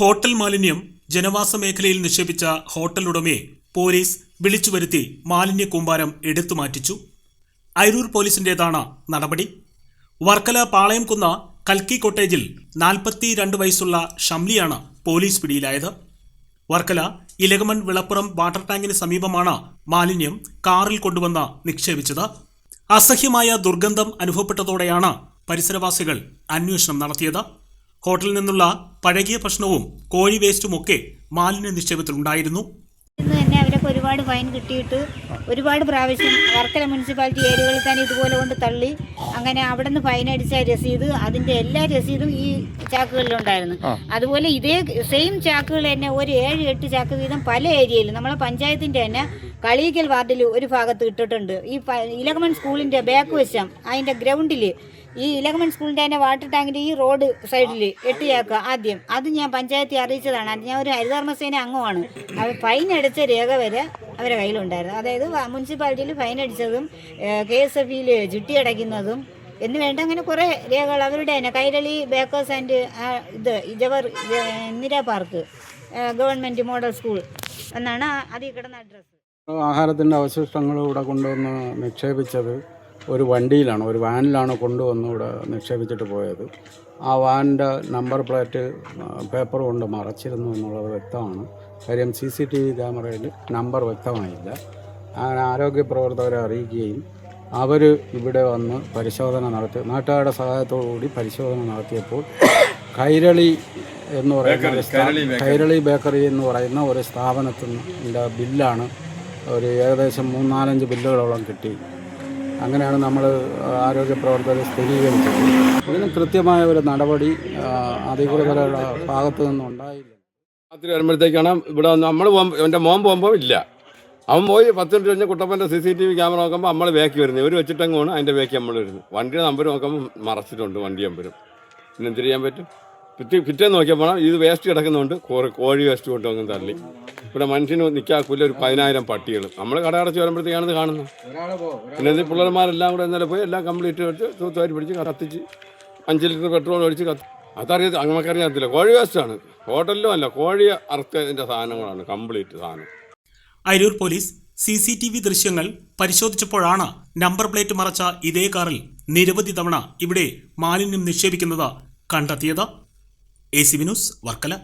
Hotel മാലിന്യം ജനവാസ മേഖലയിൽ നിക്ഷേപിച്ച ഹോട്ടൽ ഉടമയെ പോലീസ് വിളിച്ചു വരുത്തി മാലിന്യ കൂമ്പാരം എടുത്തു മാറ്റിച്ചു. അരൂർ പോലീസിന്റേതാണ് നടപടി. വർക്കല പാളയംകുന്ന കൽക്കി കോട്ടേജിൽ നാൽപ്പത്തി രണ്ട് വയസ്സുള്ള ഷംലിയാണ് പോലീസ് പിടിയിലായത്. വർക്കല ഇലകമൺ വിളപ്പുറം വാട്ടർ ടാങ്കിന് സമീപമാണ് മാലിന്യം കാറിൽ കൊണ്ടുവന്ന് നിക്ഷേപിച്ചത്. അസഹ്യമായ ദുർഗന്ധം അനുഭവപ്പെട്ടതോടെയാണ് പരിസരവാസികൾ അന്വേഷണം നടത്തിയത്. ഹോട്ടലിൽ നിന്നുള്ള പഴകിയ ഭക്ഷണവും കോഴി വേസ്റ്റുമൊക്കെ മാലിന്യ നിക്ഷേപത്തിലുണ്ടായിരുന്നു ഇന്ന് തന്നെ അവരൊക്കെ ഒരുപാട് ഫൈൻ കിട്ടിയിട്ട് ഒരുപാട് പ്രാവശ്യം വർക്കല മുനിസിപ്പാലിറ്റി ഏരിയകളിൽ തന്നെ ഇതുപോലെ കൊണ്ട് തള്ളി അങ്ങനെ അവിടെ നിന്ന് ഫൈൻ അടിച്ച രസീത് അതിന്റെ എല്ലാ രസീതും ഈ ചാക്കുകളിലുണ്ടായിരുന്നു അതുപോലെ ഇതേ സെയിം ചാക്കുകൾ തന്നെ ഒരു ഏഴ് എട്ട് ചാക്ക് വീതം പല ഏരിയയിലും നമ്മളെ പഞ്ചായത്തിന്റെ തന്നെ കളീക്കൽ വാർഡിൽ ഒരു ഭാഗത്ത് ഇട്ടിട്ടുണ്ട്. ഈ ഇലകമൺ സ്കൂളിന്റെ ബാക്ക് വശം അതിന്റെ ഗ്രൗണ്ടിൽ ഈ ഇലകമൺ സ്കൂളിന്റെ അതിന്റെ വാട്ടർ ടാങ്കിന്റെ ഈ റോഡ് സൈഡിൽ എട്ടിയാക്കുക ആദ്യം. അത് ഞാൻ പഞ്ചായത്തിൽ അറിയിച്ചതാണ്. ഞാൻ ഒരു ഹരിതകർമ്മസേന അംഗമാണ്. അവർ ഫൈൻ അടിച്ച രേഖ വരെ അവരെ കയ്യിലുണ്ടായിരുന്നു. അതായത് മുനിസിപ്പാലിറ്റിയിൽ ഫൈൻ അടിച്ചതും കെ എസ് എഫ് ഇയിൽ ചുറ്റി അടയ്ക്കുന്നതും എന്ന് വേണ്ട അങ്ങനെ കുറേ രേഖകൾ അവരുടെ തന്നെ. കൈരളി ബേക്കേഴ്സ് ആൻഡ് ഇത് Jawahar Indira park government model school എന്നാണ് അതിൽ കിടന്ന അഡ്രസ്സ് ആഹാരത്തിന്റെ അവശിഷ്ടങ്ങൾ ഇവിടെ കൊണ്ടുവന്ന് നിക്ഷേപിച്ചത് ഒരു വണ്ടിയിലാണ് ഒരു വാനിലാണ് കൊണ്ടുവന്ന് ഇവിടെ നിക്ഷേപിച്ചിട്ട് പോയത്. ആ വാനിന്റെ നമ്പർ പ്ലേറ്റ് പേപ്പർ കൊണ്ട് മറച്ചിരുന്നു എന്നുള്ളത് വ്യക്തമാണ്. കാര്യം സി സി ടി വി ക്യാമറയിൽ നമ്പർ വ്യക്തമായില്ല. അങ്ങനെ ആരോഗ്യ പ്രവർത്തകരെ അറിയിക്കുകയും അവർ ഇവിടെ വന്ന് പരിശോധന നടത്തി നാട്ടുകാരുടെ സഹായത്തോടു കൂടി പരിശോധന നടത്തിയപ്പോൾ കൈരളി എന്ന് പറയുന്ന കൈരളി ബേക്കറി എന്ന് പറയുന്ന ഒരു സ്ഥാപനത്തിന്റെ ബില്ലാണ് ഒരു ഏകദേശം മൂന്നാലഞ്ച് ബില്ലുകളോളം കിട്ടി. അങ്ങനെയാണ് നമ്മൾ ആരോഗ്യ പ്രവർത്തകർ സ്ഥിരീകരിച്ചത്. ഇതിന് കൃത്യമായ ഒരു നടപടി അധികൃതരുടെ ഭാഗത്തു നിന്നും ഉണ്ടായില്ല. രാത്രി വരുമ്പോഴത്തേക്കാണ് ഇവിടെ നമ്മൾ എന്റെ മോൻ പോകുമ്പോൾ ഇല്ല. അവൻ പോയി പത്ത് മിനിറ്റ് കഴിഞ്ഞ് കുട്ടപ്പന്റെ C C T V camera നോക്കുമ്പോൾ നമ്മൾ ബാക്കി വരുന്നത്. ഇവർ വെച്ചിട്ടെങ്ങാണ് അതിന്റെ ബാക്കി നമ്മൾ വരുന്നത്. വണ്ടിയുടെ നമ്പർ നോക്കുമ്പോൾ മറച്ചിട്ടുണ്ട് വണ്ടി നമ്പരും പിന്നെ എന്ത് ചെയ്യാൻ പറ്റും? പിറ്റേ പിറ്റേന്ന് നോക്കിയപ്പോൾ ഇത് വേസ്റ്റ് കിടക്കുന്നുണ്ട് കോഴി വേസ്റ്റ് കൊണ്ടുവന്ന് തള്ളി. ഇവിടെ മനുഷ്യന് നിൽക്കാക്കൂല ഒരു പതിനായിരം പട്ടികൾ നമ്മൾ കടയടച്ച് വരുമ്പോഴത്തേക്കാണ് ഇത് കാണുന്നത്. പിന്നെ ഇത് പിള്ളേർമാരെല്ലാം കൂടെ ഇന്നലെ പോയി എല്ലാം കംപ്ലീറ്റ് വെച്ച് തൂത്തുവാരി പിടിച്ച് കത്തിച്ച് അഞ്ച് ലിറ്റർ പെട്രോൾ ഒഴിച്ച് കത്തി അതറിയത് അങ്ങനെക്കറിയാത്തില്ല കോഴി വേസ്റ്റാണ്. ഹോട്ടലിലും അല്ല കോഴി അറുത്തതിന്റെ സാധനങ്ങളാണ് കംപ്ലീറ്റ് സാധനം. Aroor police C C T V ദൃശ്യങ്ങൾ പരിശോധിച്ചപ്പോഴാണ് നമ്പർ പ്ലേറ്റ് മറച്ച ഇതേ കാറിൽ നിരവധി തവണ ഇവിടെ മാലിന്യം നിക്ഷേപിക്കുന്നത് കണ്ടെത്തിയത്. A C Vinoos news Varkala.